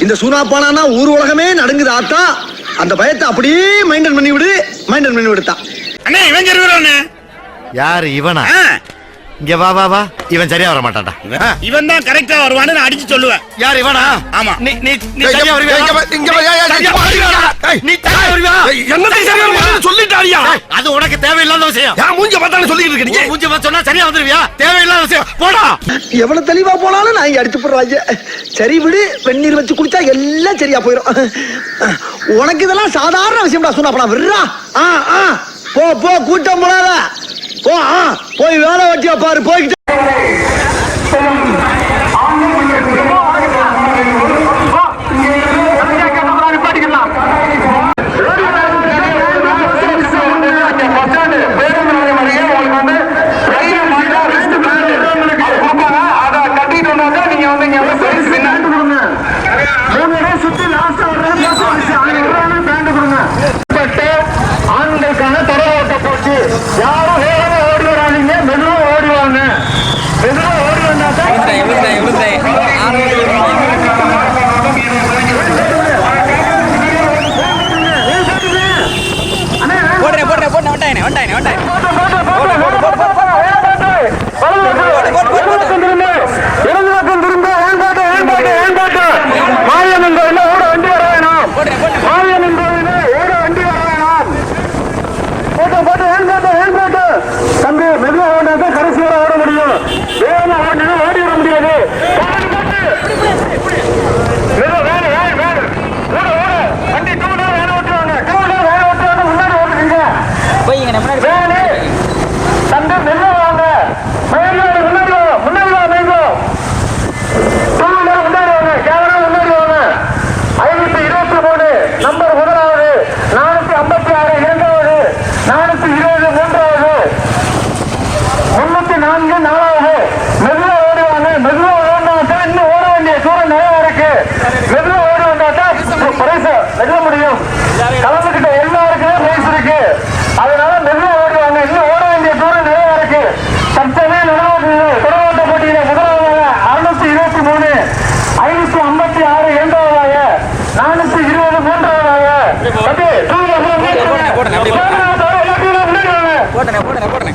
இந்த சூனாப்பானா ஊர் உலகமே நடுங்குது ஆத்தா. அந்த பயத்தை அப்படியே மைண்டன் பண்ணி விடு மைண்டன் பண்ணி விடுத்தான் அண்ணே இருக்கிறானே யாரு இவனா? இங்க வா வா வா. இவன் சரியா வர மாட்டான்டா இவன் தான் கரெக்டா வருவான்னு நான் அடிச்சு சொல்லுவேன். யார் இவனா? ஆமா. நீ நீ நீ சரியா வருவியா? இங்க வா, சரியா இங்க வா, வருவியா? நீ சரியா வருவியா? என்னத்தை சரியா வருவியான்னு சொல்லிட்டாரியா? அது உனக்கு தேவையில்லாத விஷயம். ஏன் மூஞ்ச பார்த்தானே சொல்லிட்டு இருக்க நீ? மூஞ்சி பார்த்து சொன்னா சரியா வந்துருவியா? தேவையில்லாத விஷயம். போடா. எவ்வளவு தெளிவா போனாலும் நான் இங்க அடிச்சு போடுறாங்க சரி விடு வெந்நீர் வச்சு குடிச்சா எல்லாம் சரியா போயிடும் உனக்கு இதெல்லாம் சாதாரண விஷயம்டா சூனாப்பனா. விடுறா. ஆ ஆ. போ போ கூட்டம் போடாத. போ ஆ போய் வேலை வெட்டியா பாரு போய்கிட்டு போட்டனே போட்டனே போட்டனே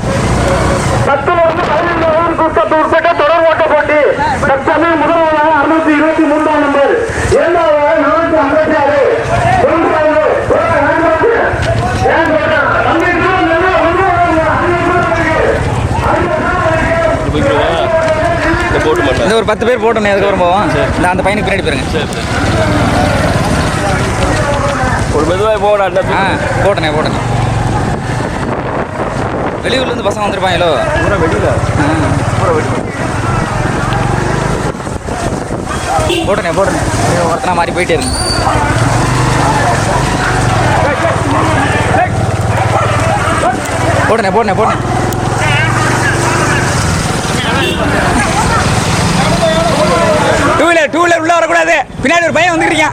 பத்துல இருந்து பதினைந்து ஓவருக்கு உட்பட்ட உட்பட்ட தொடர் ஓட்ட போட்டி. தற்சமயம் அறுநூத்தி இருபத்தி மூன்றாம் நம்பர். நானூத்தி ஐம்பத்தி ஆறு. ஒரு பத்து பேர் போட்டோம் அதுக்கப்புறம் போவோம். இந்த அந்த பையனுக்கு பின்னாடி போயிருங்க ஒரு மெதுவாக போடா ஆ போட்டனே போட்டனே வெளியூர்ல இருந்து பசங்க வந்திருப்பாங்களோ போட்டனே போட்டனே ஒருத்தனா மாறி போயிட்டே இருக்கு. போட்டனே போட்டனே போட்டனே டூ வீலர் டூ வீலர் உள்ள வரக்கூடாது. பின்னாடி ஒரு பையன் வந்துக்கிறீங்க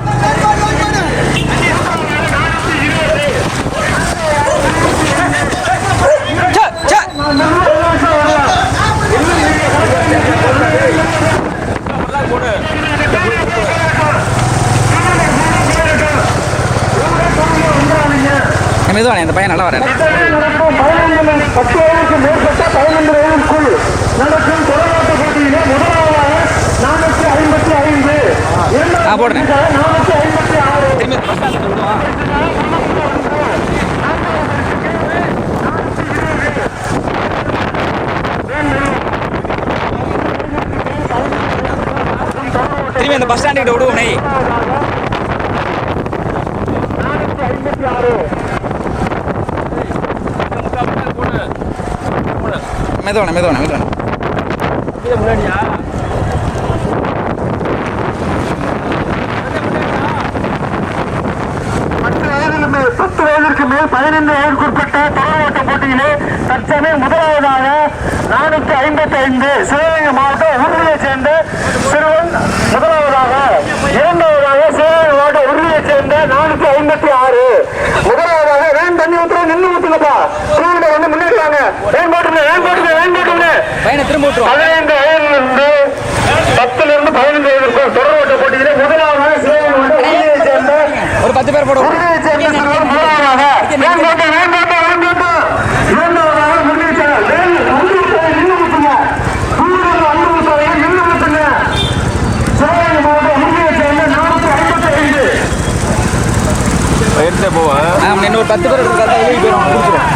மெதுவானே அந்த பையன் நல்லா வர பத்து வயதுக்கு மேற்பட்ட பதினைந்து வயதுக்குள் நடக்கும் போட்டியிலே முதலாவதாக நானூத்தி ஐம்பத்தி ஐந்து. நானூத்தி ஐம்பத்தி ஆறு பஸ் ஸ்டாண்ட் கிட்ட விடுவோம். நெய் மெதுவானே மெதுவானே மெதுவானே. பத்து வயதிற்கு மேல் பத்து வயதிற்கு மேல் பதினைந்து வயதுக்குட்பட்ட தொடர் ஓட்ட போட்டியிலே தற்சமயம் முதலாவதாக நானூத்தி ஐம்பத்தி ஐந்து சிவகங்கை மாவட்டம் உருளையைச் சேர்ந்த சிறுவன் முதலாவதாக இரண்டாவதாக சிவகங்கை மாவட்டம் உருளையைச் சேர்ந்த நானூத்தி ஐம்பத்தி ஆறு முதலாவதாக வேன் தண்ணி ஊத்துற நின்று ஊத்துங்கப்பா டூ வந்து முன்னாடி வாங்க வேன் போட்டுங்க வேன் போட்டுங்க வேன் போட்டுங்க பையனை திரும்ப விட்டுருவோம் பதினைந்து வயதிலிருந்து பத்துல இருந்து பதினைந்து வயதிற்குள் தொடர் ஓட்ட போட்டியிலே உறுதியைச் சேர்ந்த ஒரு பத்து பேர் போடுவோம் முதலாவதாக வேண்டாம், வேண்டாம், வேண்டாம். இரண்டாவதாக முன்னேற்ற வேல் அன்புசாமி நின்று விட்டுங்க. கூடுதல் அன்புசாமியை நின்று விட்டுங்க. சிவகங்கை மாவட்டம் உறுதியைச் சேர்ந்த நானூத்தி ஐம்பத்தி ஐந்து எடுத்தே போவேன் இன்னொரு பத்து பேர் எடுத்து வெளியே போயிடும் முடிச்சிடும்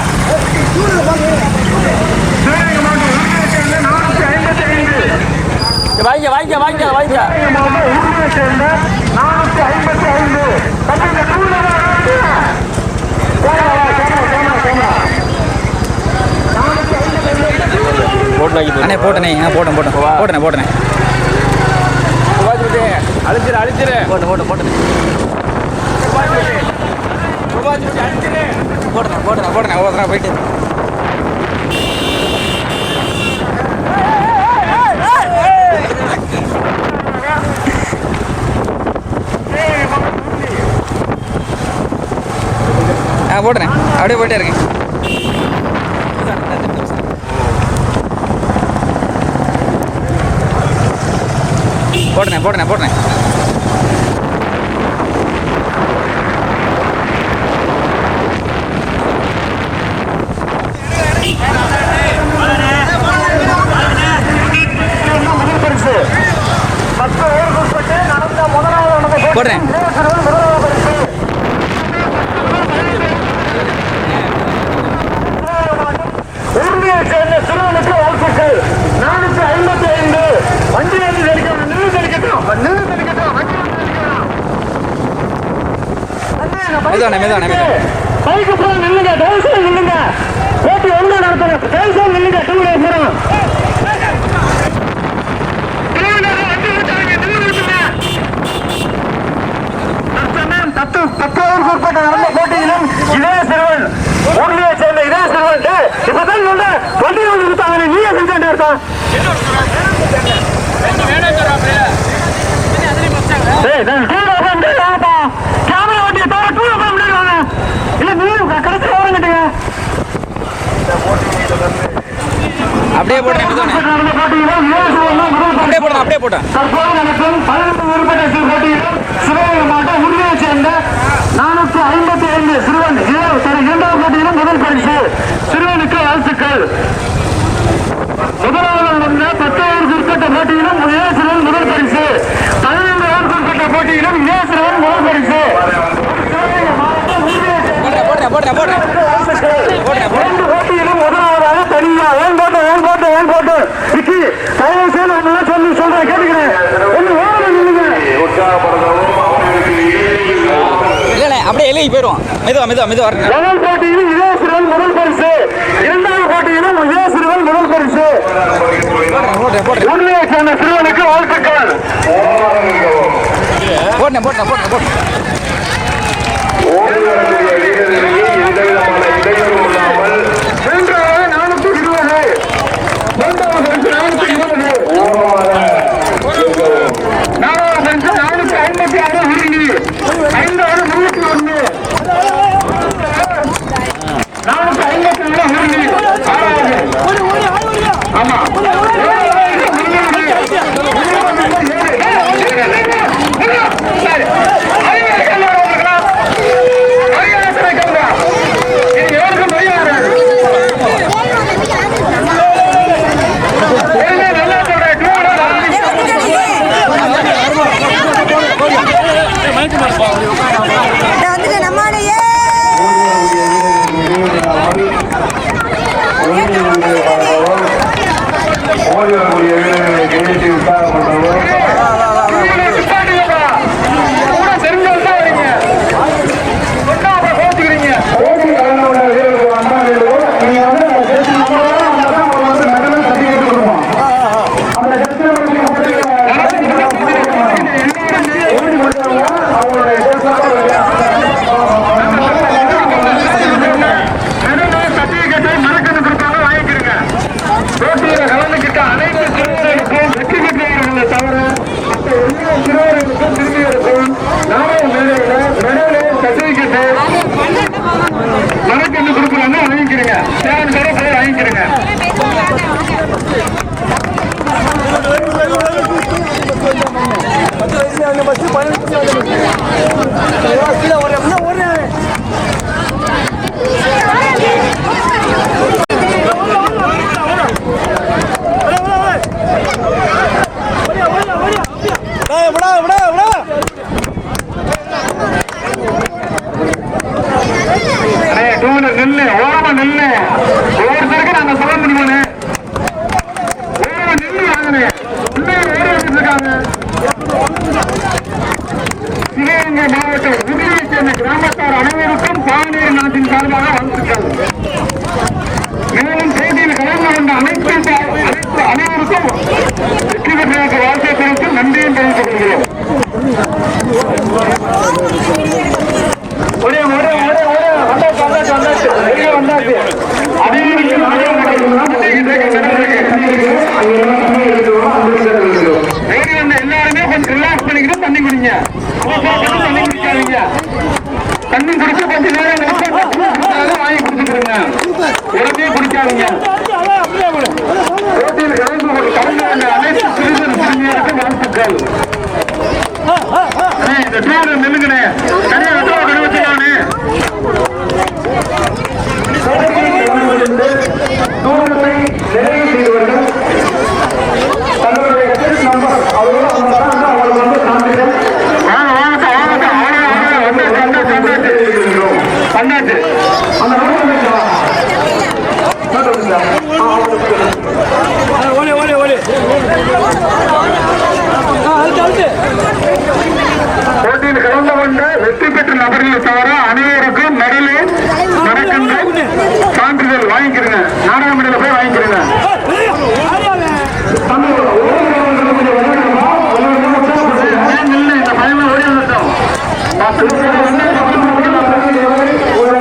சிவகங்கை மாவட்டம் உறுதியைச் சேர்ந்த நானூத்தி ஐம்பத்தி ஐந்து வாங்கிக்க வாங்கிக்க வாங்கிக்க வாங்கிக்க மாவட்டம் உறுதியைச் சேர்ந்த நானூத்தி ஐம்பத்தி ஐந்து தம்பி, இந்த டூலரை வாங்கிக்க. Camera, camera, camera, camera. போட்டு நாக்கி அண்ணே போட்டனே. ஆ போட்டேன் போட்டேன். போட்டனே போட்டனே. போட்டு அழிச்சிரு அழிச்சிரு போட்டேன் போட்டேன் போட்டேன். போட்டேன் போட்டேன் போட்டேன் ஒவ்வொருத்தரா போயிட்டு. ஆ போட்டேன் அப்படியே போயிட்டே இருக்கேன். போடுறேன் போடுறேன் போடுறேன் போடுறேன் பரிசு பத்து ஓவருக்கு உட்பட்டு நடந்த முதலாவது நடந்த போட்டி போடுறேன். சிறுவன் முதலாவது பரிசு உறுதியைச் சேர்ந்த சிறுவனுக்கு வாழ்த்துக்கள். ஐம்பத்தி ஐந்து வண்டி வந்து தெரிக்கணும் நின்று தெரிக்கட்டும் நின்று தெரிக்கட்டும் வண்டி வந்து மெதுவானே. பைக்கு போய் நில்லுங்க. தயவு செய்து நில்லுங்க. போட்டி ஒன்று நடத்தணும். தயவு செய்து நில்லுங்க. டூ வீலர் போறோம் பத்து பத்து ஓவருக்கு உட்பட்ட நடந்த போட்டியிலும் இதே சிறுவன் ஊர்லயே டேய், இப்பதான் சொல்ற வண்டி வந்து விட்டாங்க நீயே செஞ்சு எடுத்தான். கேமரா வண்டியை தவிர டூ போக முடியாது. இல்ல நீ கடைசி ஓரம் கட்டுங்க. அப்படியே போட்டேன் அப்படியே போட்டேன் அப்படியே போட்டேன். தற்போது நடக்கும் பதினெட்டு உறுப்பினர் சிறு போட்டியிலும் சிவகங்கை மாவட்டம் உறுதியைச் சேர்ந்த நானூத்தி ஐம்பத்தி ஐந்து சிறுவன் இரவு- சாரி, இரண்டாவது போட்டியிலும் முதல் பரிசு சிறுவனுக்கு வாழ்த்துக்கள் முதலாவது நடந்த பத்து ஓவருக்கு உட்பட்ட போட்டியிலும் இதே சிறுவன் முதல் பரிசு. பதினைந்து ஓவருக்கு உட்பட்ட போட்டியிலும் இதே சிறுவன் முதல் பரிசு. சிவகங்கை மாவட்டம் உறுதியைச் சேர்ந்த போட்டேன் போட்டேன் போட்டேன் போட்டேன் இரண்டு போட்டியிலும் முதலாவதாக தனியா ஏன் போட்டு ஏன் போட்டு ஏன் போட்டு? விக்கி தயவு செய்து ஒண்ணு சொல்லி சொல்றேன் கேட்டுக்கிறேன் அப்படியே எழுதி போயிடுவோம். மெதுவா மெதுவா மெதுவா முதல் இதே சிறுவன் முதல் பரிசு. இரண்டாவது போட்டியிலும் இதே சிறுவன் முதல் பரிசு. உண்மையை சேர்ந்த சிறுவனுக்கு வாழ்த்துக்கள். போட்டேன் போட்டேன் போட்டேன் போட்டேன் ওই